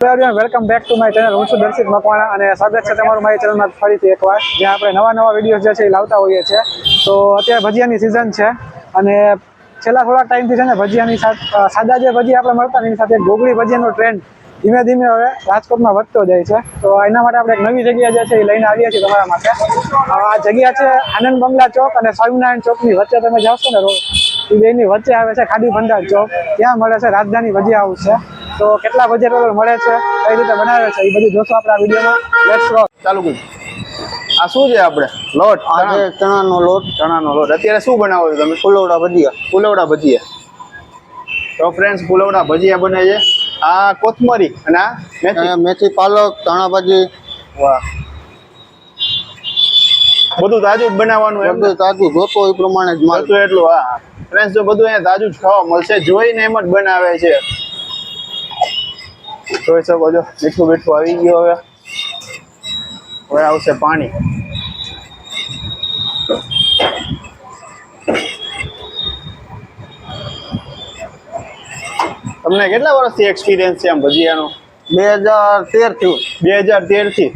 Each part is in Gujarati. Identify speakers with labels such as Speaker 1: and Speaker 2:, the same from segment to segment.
Speaker 1: Welcome back to my channel હું છું દર્શિત મકવાણા અને સ્વાગત છે તમારું મારી ચેનલમાં ફરીથી એકવાર, જ્યાં આપણે નવા નવા વીડિયો જે છે એ લાવતા હોઈએ છીએ. તો અત્યારે ભજીયાની સિઝન છે અને છેલ્લા થોડાક ટાઈમથી છે ને ભજીયાની સાદા જે ભજીયા આપણે મળતા એની સાથે ગોગળી ભજીયાનો ટ્રેન્ડ ધીમે ધીમે હવે રાજકોટમાં વધતો જાય છે. તો એના માટે આપણે એક નવી જગ્યા જે છે એ લઈને આવીએ છીએ તમારા માટે. આ જગ્યા છે આનંદ બંગલા ચોક અને સ્વામિનારાયણ ચોકની વચ્ચે તમે જાવશો ને રોડ એ બેની વચ્ચે આવે છે ખાડી ભંડાર ચોક. ત્યાં મળે છે રાજધાની ભજીયા હાઉસ છે. તો કેટલા બજેટ મળે છે કઈ રીતે બનાવે છે એ બધું જોશો આપણે આ વિડીયોમાં. લેટ્સ ગો
Speaker 2: ચાલુ કર. આ શું છે આપણે? લોટ?
Speaker 3: આ છે ચણાનો લોટ.
Speaker 2: ચણાનો લોટ. અત્યારે શું બનાવો છો તમે?
Speaker 3: ફુલવડા ભજીયા.
Speaker 2: ફુલવડા ભજીયા. તો ફ્રેન્ડ્સ ફુલવડા ભજીયા બને છે. આ કોથમરી અને આ મેથી.
Speaker 3: મેથી પાલક ચણા ભાજી
Speaker 2: વાહ. બધું તાજું જ બનાવવાનું એમ
Speaker 3: બધું તાજું જોતો એ પ્રમાણે જ
Speaker 2: મળતું એટલું હા. ફ્રેન્ડ્સ જો બધું અહીંયા તાજું જ ખાવા મળશે જોઈને એમ જ બનાવે છે. જોઈ શકો છો મીઠું મીઠું આવી ગયું હવે. હવે આવશે પાણી. તમને કેટલા વર્ષથી એક્સપિરિયન્સ છે આમ ભજીયાનો?
Speaker 3: બે હજાર તેર થયું
Speaker 2: બે હજાર તેરથી?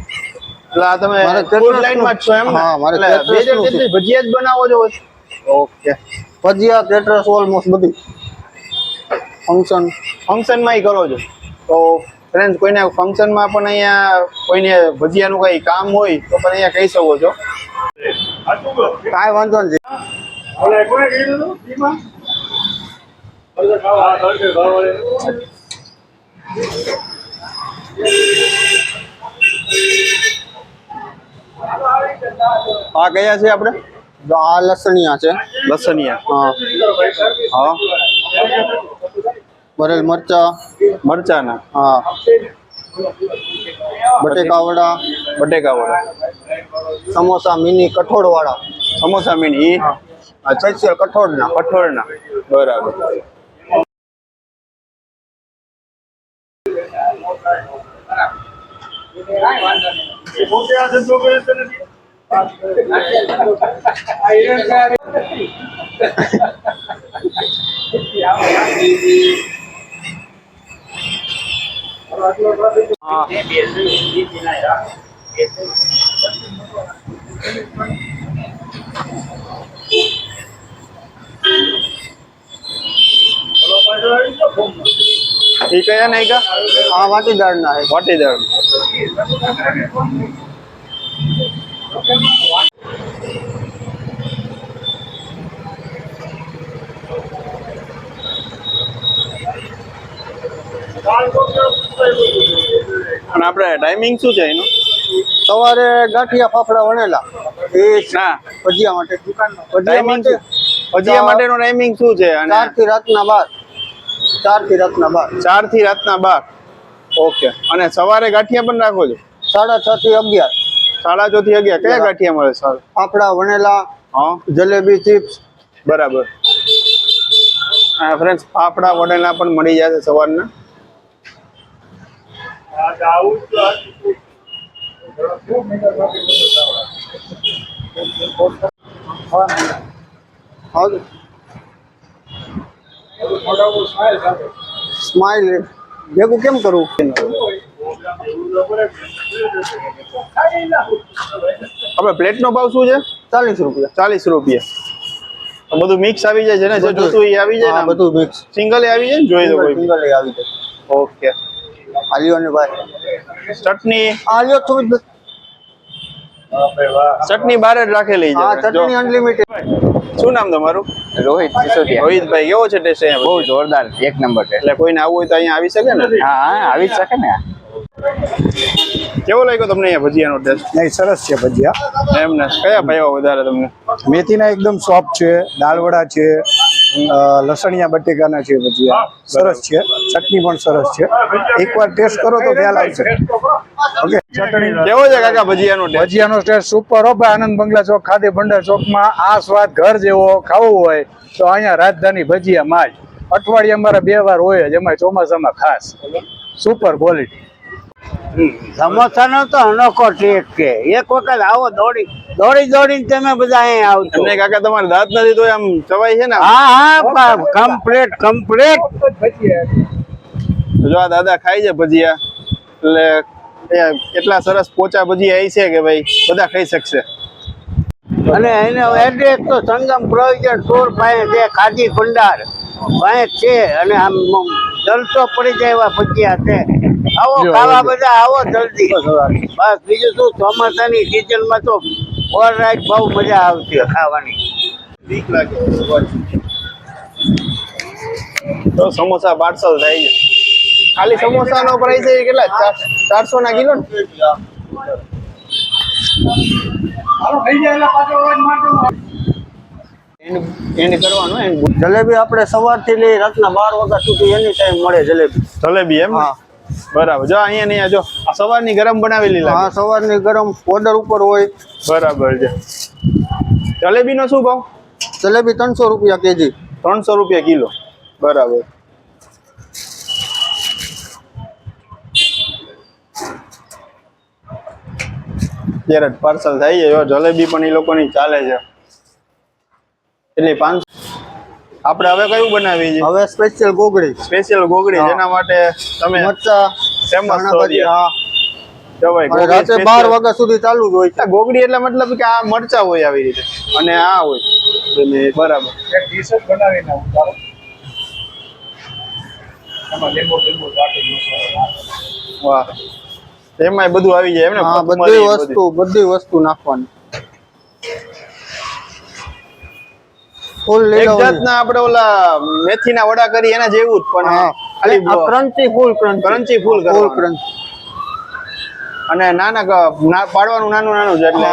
Speaker 2: એટલે આ તમે ફૂડ
Speaker 3: લાઈન
Speaker 2: લાઈનમાં જ છો એમ
Speaker 3: હા, મારે
Speaker 2: બે હજાર તેરથી ભજીયા જ બનાવો છો ઓકે.
Speaker 3: ભજીયા કેટરસ ઓલમોસ્ટ બધી. ફંક્શન
Speaker 2: ફંક્શનમાં કરો છો? તો ફ્રેન્ડ કોઈને ફંક્શનમાં પણ અહીંયા કોઈને ભજીયાનું કંઈ કામ હોય તો પણ અહીંયા કહી શકો છો.
Speaker 3: કાંઈ વાંધો નથી.
Speaker 2: આ કયા છે આપણે?
Speaker 3: જો આ લસણિયા છે.
Speaker 2: લસણિયા.
Speaker 3: હા.
Speaker 2: હા.
Speaker 3: ભરેલ મરચા?
Speaker 2: મરચાના?
Speaker 3: હા. બટેકા વડા
Speaker 2: બટેકા વડા
Speaker 3: સમોસા મિની કઠોળ વાળા
Speaker 2: સમોસા મીની?
Speaker 3: સ્પેશિયલ કઠોળના?
Speaker 2: કઠોળના. બરાબર. એ કયા નહીં કા
Speaker 3: આ વાટીદાળના છે.
Speaker 2: વાટીદાર. અને આપણે ટાઈમિંગ શું છે એનું?
Speaker 3: સવારે ગાંઠિયા ફાફડા વણેલા. એ
Speaker 2: ના.
Speaker 3: ભજીયા માટે ભજીયા
Speaker 2: ટાઈમિંગ
Speaker 3: માટે
Speaker 2: ભજીયા માટેનો ટાઈમિંગ શું છે? અને
Speaker 3: ચારથી રાતના બાર. ચારથી રાતના બાર.
Speaker 2: ચારથી રાતના બાર? ઓકે. અને સવારે ગાંઠિયા પણ રાખો છો?
Speaker 3: સાડા છ થી અગિયાર.
Speaker 2: સાડા થી અગિયાર. કયા ગાંઠિયા મળે સર?
Speaker 3: ફાફડા વણેલા
Speaker 2: હા.
Speaker 3: જલેબી ચિપ્સ.
Speaker 2: બરાબર. હા ફ્રેન્ડ્સ ફાફડા વણેલા પણ મળી જશે સવારના.
Speaker 3: સ્માઈલ ભેગું કેમ કરવું
Speaker 2: આપણે પ્લેટનો ભાવ શું છે?
Speaker 3: ચાલીસ રૂપિયા.
Speaker 2: ચાલીસ રૂપિયા. તો બધું મિક્સ આવી જાય છે ને? જે
Speaker 3: બધું.
Speaker 2: જોતું એ આવી જાય
Speaker 3: હા,
Speaker 2: ને
Speaker 3: બધું મિક્સ
Speaker 2: સિંગલ આવી જાય ને? જોઈ દો કોઈ.
Speaker 3: સિંગલ આવી જાય.
Speaker 2: ઓકે
Speaker 3: આલ્યો ને ભાઈ
Speaker 2: ચટણી?
Speaker 3: આલ્યો થોડી
Speaker 2: ચટણી બહાર જ રાખેલી છે. હા
Speaker 3: ચટણી અનલિમિટેડ
Speaker 2: શું નામ તમારું?
Speaker 4: રોહિત સિસોદિયા.
Speaker 2: રોહિતભાઈ કેવો છે ટેસ્ટ અહીંયા
Speaker 4: બહુ જોરદાર એક નંબર છે.
Speaker 2: એટલે કોઈને આવવું હોય તો અહીંયા આવી શકે ને?
Speaker 4: હા હા આવી જ શકે ને.
Speaker 2: કેવો લાગ્યો તમને અહીંયા ભજીયાનો ટેસ્ટ
Speaker 1: નહીં સરસ છે ભજીયા.
Speaker 2: એમને કયા ભાઈઓ વધારે તમને?
Speaker 1: મેથીના એકદમ સોફ્ટ છે દાળવડા છે લસણિયા બટેકાના છે ભજીયા. સરસ છે. ચટણી પણ સરસ છે. એકવાર ટેસ્ટ કરો તો ખ્યાલ આવશે. ઓકે ચટણી.
Speaker 2: કેવો છે કાકા ભજીયાનો ટેસ્ટ
Speaker 1: ભજીયાનો ટેસ્ટ સુપર હો ભાઈ આનંદ બંગલા ચોક ખાદી ભંડાર ચોકમાં આ સ્વાદ ઘર જેવો ખાવો હોય તો અહીંયા રાજધાની ભજીયા માં જ અઠવાડિયે અમારા બે વાર હોય જ એમાં ચોમાસામાં ખાસ. સુપર ક્વોલિટી
Speaker 5: સમોસાનો તો અનોખો ટેસ્ટ છે. એક વખત આવો દોડી દોડી દોડીને તમે બધા અહીં આવજો
Speaker 2: તમને કાકા તમારે દાંત નથી તો આમ ચવાય છે ને?
Speaker 5: હા હા કમ્પ્લીટ કમ્પ્લીટ
Speaker 2: જો આ દાદા ખાય છે ભજીયા એટલે એટલા સરસ પોચા ભજીયા આવી છે કે ભાઈ બધા ખાઈ શકશે.
Speaker 5: અને એનો એડ્રેસ તો સંગમ પ્રોવિઝન સ્ટોર પાસે છે ખાદી ભંડાર. પાસે છે અને આમ જલસો પડી જાય એવા ભજીયા છે. આવો ખાવા બધા આવો જલ્દી. બસ બીજું શું? ચોમાસાની સિઝનમાં તો ઓવરરાઈટ બહુ મજા આવતી ખાવાની.
Speaker 2: બીક લાગે તો સમોસા પાર્સલ થાય છે. ખાલી સમોસાનો પ્રાઇસ છે કેટલા? ચાર- ચારસો ના કિલો એન્ડ કરવાનો
Speaker 3: જલેબી આપણે સવારથી લઈ રાતના બાર વાગ્યા સુધી એની ટાઈમ મળે જલેબી.
Speaker 2: જલેબી એમ
Speaker 3: હા.
Speaker 2: બરાબર. જો અહીંયા નહીં જો આ સવારની ગરમ બનાવેલી
Speaker 3: હા સવારની ગરમ ઓર્ડર ઉપર હોય.
Speaker 2: બરાબર છે. જલેબીનો શું ભાવ?
Speaker 3: જલેબી ત્રણસો રૂપિયા કેજી.
Speaker 2: ત્રણસો રૂપિયા કિલો. બરાબર. અત્યારે પાર્સલ થાય જાય જલેબી પણ એ લોકોની ચાલે છે. એટલે પાંચસો આપણે હવે કયું બનાવી છે
Speaker 3: હવે સ્પેશિયલ ગોગડી
Speaker 2: સ્પેશિયલ ગોગડી જેના માટે તમે
Speaker 3: મરચા.
Speaker 2: Famous
Speaker 3: ધાણા
Speaker 2: છો
Speaker 3: ભાજી, હા
Speaker 2: જવાય
Speaker 3: અને
Speaker 2: ગોગડી
Speaker 3: રાતે બાર વાગ્યા સુધી ચાલુ જ હોય
Speaker 2: ગોગડી એટલે મતલબ કે આ મરચા હોય આવી રીતે. અને આ હોય. બરાબર.
Speaker 1: એક ડીશ જ બનાવીને ઉતારો એમાં
Speaker 2: બધું આવી જાય એમને?
Speaker 3: હા બધી વસ્તુ બધી વસ્તુ નાખવાની. ફૂલ
Speaker 2: એક
Speaker 3: લીલો
Speaker 2: જાતના આપણે ઓલા મેથીના વડા કરી એના જેવું જ પણ
Speaker 3: હા. Crunchy full crunchy full
Speaker 2: full.
Speaker 3: Crunchy
Speaker 2: અને નાના પાડવાનું નાનું નાનું છે એટલે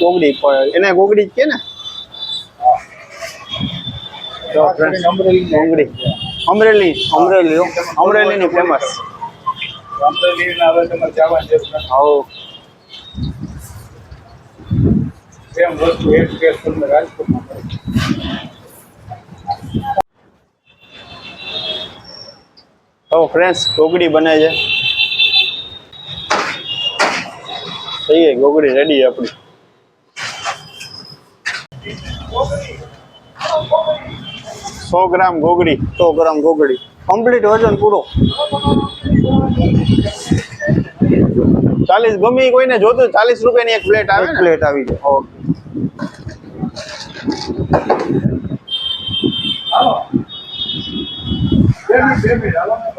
Speaker 2: ગોગડી પડે એને ગોગડી જ કે ને? ગોગડી. અમરેલી
Speaker 3: અમરેલી હો.
Speaker 2: અમરેલીની ફેમસ
Speaker 1: અમરેલીના હવે તમારે જવાનું જરૂર સેમ વસ્તુ એક કેસ રાજકોટમાં મળે.
Speaker 2: તો ફ્રેન્ડ્સ ગોગડી બને છે. થઈ ગઈ ગોગડી રેડી આપણી. સો ગ્રામ ગોગડી.
Speaker 3: સો ગ્રામ ગોગડી. કમ્પ્લીટ વજન પૂરો.
Speaker 2: ચાલીસ ગમે કોઈને જોતું ચાલીસ રૂપિયાની એક પ્લેટ આવે
Speaker 3: પ્લેટ આવી જાય
Speaker 1: બે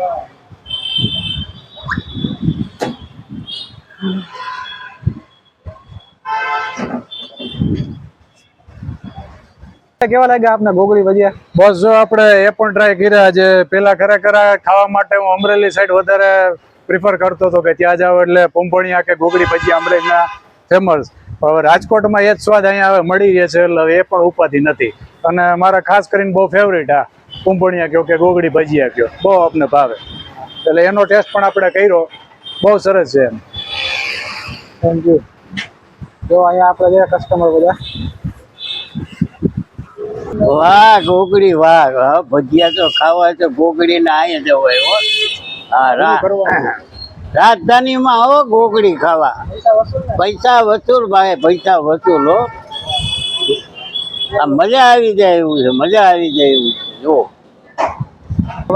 Speaker 1: મિનિટ, બે મિનિટ, હાલો ને બા. કેવા લાગ્યા આપને ગોગળી ભજીયા? બસ જો આપણે એ પણ ટ્રાય કર્યા જે પેલા ખરેખર ખાવા માટે હું અમરેલી સાઈડ વધારે પ્રિફર કરતો હતો કે ત્યાં જાવ એટલે પંપણિયા કે ગોગળી ભજીયા અમરેલીના ફેમસ હવે રાજકોટમાં એ જ સ્વાદ અહીંયા હવે મળી રહે છે એટલે એ પણ ઉપાધિ નથી. અને મારા ખાસ કરીને બહુ ફેવરિટ આ પૂંપણિયા કયો કે ગોગળી ભજીયા કયો. બહુ આપને ભાવે. એટલે એનો ટેસ્ટ પણ આપણે કર્યો. બહુ સરસ છે એમ. થેન્ક યુ જો અહીંયા આપણે જે કસ્ટમર બધા.
Speaker 5: વાહ ગોગડી વાહ. ભજીયા તો ખાવા તો ગોગડી ના આય જ હોય હો. રાજધાનીમાં આવો ગોગડી ખાવા. પૈસા વસૂલ ભાઈ પૈસા વસૂલ હો. આ મજા આવી જાય એવું છે મજા આવી જાય એવું છે જો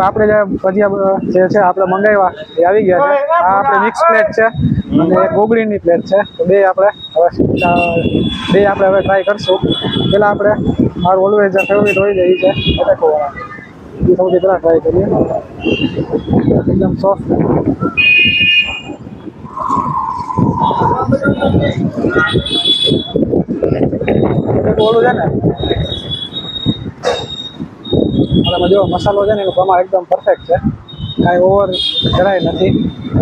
Speaker 1: આપણે જે ભજીયા જે છે, આપણે મંગાવ્યા, એ આવી ગયા છે. આ આપણે મિક્સ પ્લેટ છે અને એક ગોગળીની પ્લેટ છે. તો બે આપણે હવે બે આપણે હવે ટ્રાય કરશું. પહેલાં આપણે, મારું ઓલવેઝ ફેવરિટ હોય છે, એ છે એ સૌથી પહેલાં ટ્રાય કરીએ. એકદમ સોફ્ટ ઓલું છે ને આમાં જો મસાલો છે ને એનું પ્રમાણ એકદમ પરફેક્ટ છે. કાંઈ ઓવર જરાય નથી.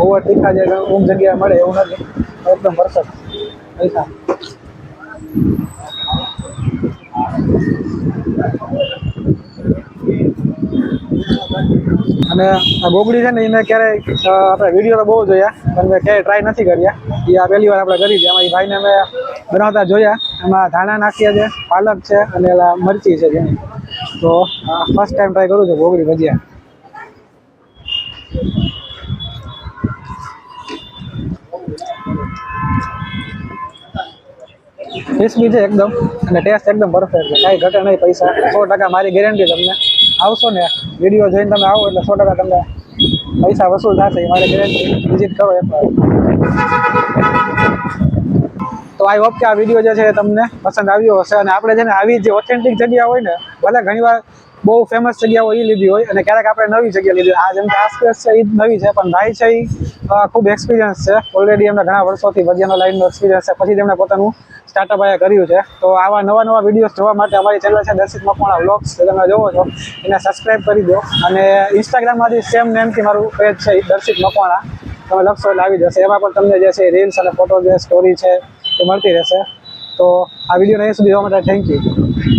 Speaker 1: ઓવર તીખા જે ઊંઘ જગ્યાએ મળે એવું નથી. એકદમ પરફેક્ટ પૈસા અને આ ગોગડી છે ને એ મેં ક્યારેય આપણે વીડિયો તો બહુ જોયા, પણ મેં ક્યારેય ટ્રાય નથી કર્યા. એ આ પહેલી વાર આપણે કરી છે. એમાં એ ભાઈને મેં બનાવતા જોયા. એમાં ધાણા નાખીએ છે, પાલક છે અને મરચી છે જેની. તો ફર્સ્ટ ટાઈમ ટ્રાય કરું છું ગોગળી ભજીયા. ક્રિસ્પી છે એકદમ અને ટેસ્ટ એકદમ પરફેક્ટ છે. કાંઈ ઘટે નહીં પૈસા. સો ટકા મારી ગેરંટી તમને. આવશો ને વીડિયો જોઈને તમે આવો એટલે સો ટકા તમને પૈસા વસૂલ થશે મારે ગેરંટી વિઝિટ કરો એકવાર. તો આઈ હોપ કે આ વીડિયો જે છે એ તમને પસંદ આવ્યો હશે. અને આપણે છે ને આવી જે ઓથેન્ટિક જગ્યા હોય ને, ભલે ઘણીવાર બહુ ફેમસ જગ્યાઓ એ લીધી હોય અને ક્યારેક આપણે નવી જગ્યા લીધી આ જેમ કે આસપાસ છે એ નવી છે, પણ ભાઈ છે એ ખૂબ એક્સપિરિયન્સ છે. ઓલરેડી એમને ઘણા વર્ષોથી ભજીયાનો લાઈનનો એક્સપિરિયન્સ છે. પછી તેમણે પોતાનું સ્ટાર્ટઅપ અહીંયા કર્યું છે. તો આવા નવા નવા વિડીયોઝ જોવા માટે અમારી ચેનલ છે દર્શિત મકવાણા વ્લોગ્સ જે તમે જોવો છો, એને સબસ્ક્રાઈબ કરી દો. અને ઇન્સ્ટાગ્રામમાંથી સેમ નેમથી મારું પેજ છે દર્શિત મકવાણા. તમે લખશો એટલે આવી જશે. એમાં પણ તમને જે છે રીલ્સ અને ફોટો જે સ્ટોરી છે એ મળતી રહેશે. તો આ વિડીયોને અહીં સુધી જોવા માટે થેન્ક યુ